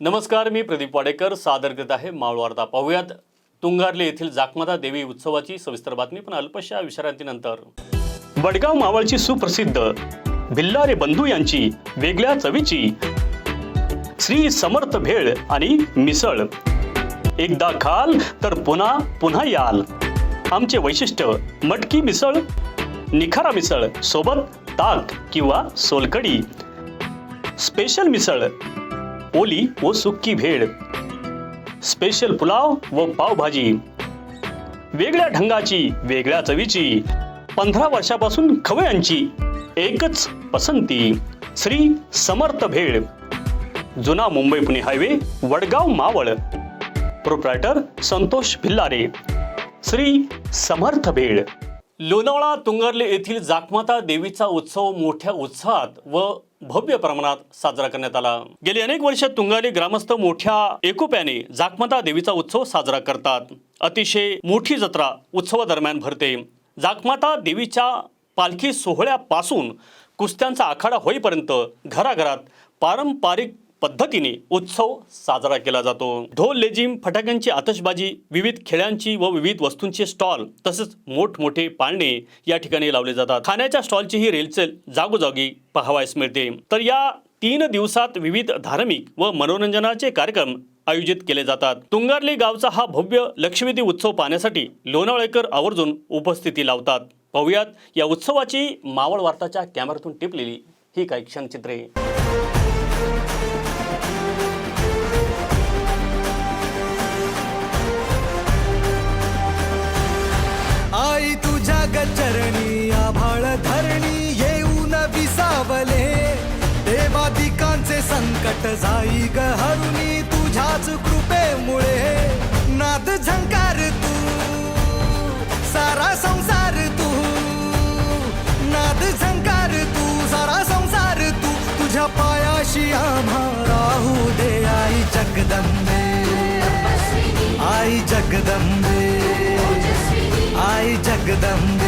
नमस्कार मी प्रदीप वाडेकर सादर करत आहे मावळवार्ता पाहूयात तुंगारले येथील जाकमाता देवी उत्सवाची सविस्तर बातमी. पण अल्पशा विश्रांतीनंतर. वडगाव मावळची सुप्रसिद्ध भिल्लारे बंधू यांची वेगळ्या चवीची श्री समर्थ भेळ आणि मिसळ. एकदा खाल तर पुन्हा पुन्हा याल. आमचे वैशिष्ट्य मटकी मिसळ निखारा मिसळ सोबत ताक किंवा सोलकडी स्पेशल मिसळ ओली व सुक्की भेळ. स्पेशल पुलाव व पावभाजी. वेगळ्या ढंगाची वेगळ्या चवीची पंधरा वर्षापासून खवयांची एकच पसंती श्री समर्थ भेळ. जुना मुंबई पुणे हायवे वडगाव मावळ. प्रोप्रायटर संतोष भिल्लारे. श्री समर्थ भेळ. लोणावळा तुंगरले येथील जाकमाता देवीचा उत्सव मोठ्या उत्साहात व भव्य प्रमाणात साजरा करण्यात आला. गेली अनेक वर्ष तुंगाली ग्रामस्थ मोठ्या एकोप्याने जाकमाता देवीचा उत्सव साजरा करतात. अतिशय मोठी जत्रा उत्सवादरम्यान भरते. जाकमाता देवीच्या पालखी सोहळ्यापासून कुस्त्यांचा आखाडा होईपर्यंत घराघरात पारंपरिक पद्धतीने उत्सव साजरा केला जातो. ढोल लेजिम फटाक्यांची आतषबाजी विविध खेळ्यांची व विविध वस्तूंचे स्टॉल तसेच मोठमोठे पाळणे या ठिकाणी लावले जातात. खाण्याच्या स्टॉलची ही रेलचेल जागोजागी पाहावयास मिळते. तर या तीन दिवसात विविध धार्मिक व मनोरंजनाचे कार्यक्रम आयोजित केले जातात. तुंगारली गावचा हा भव्य लक्ष्मीदी उत्सव पाहण्यासाठी लोणावळेकर आवर्जून उपस्थिती लावतात. पाहुयात या उत्सवाची मावळ वार्ताच्या कॅमेऱ्यातून टिपलेली ही काही क्षणचित्रे. धरणी आभाळ धरणी येऊन विसावले. देवादिकांचे संकट जाई ग हरुणी तुझ्याच कृपेमुळे. नाद झंकार तू सारा संसार तू. नाद झंकार तू सारा संसार तू. तुझ्या पायाशी आम्हा राहू दे आई जगदंबे. आई जगदंबे. आई जगदंबे.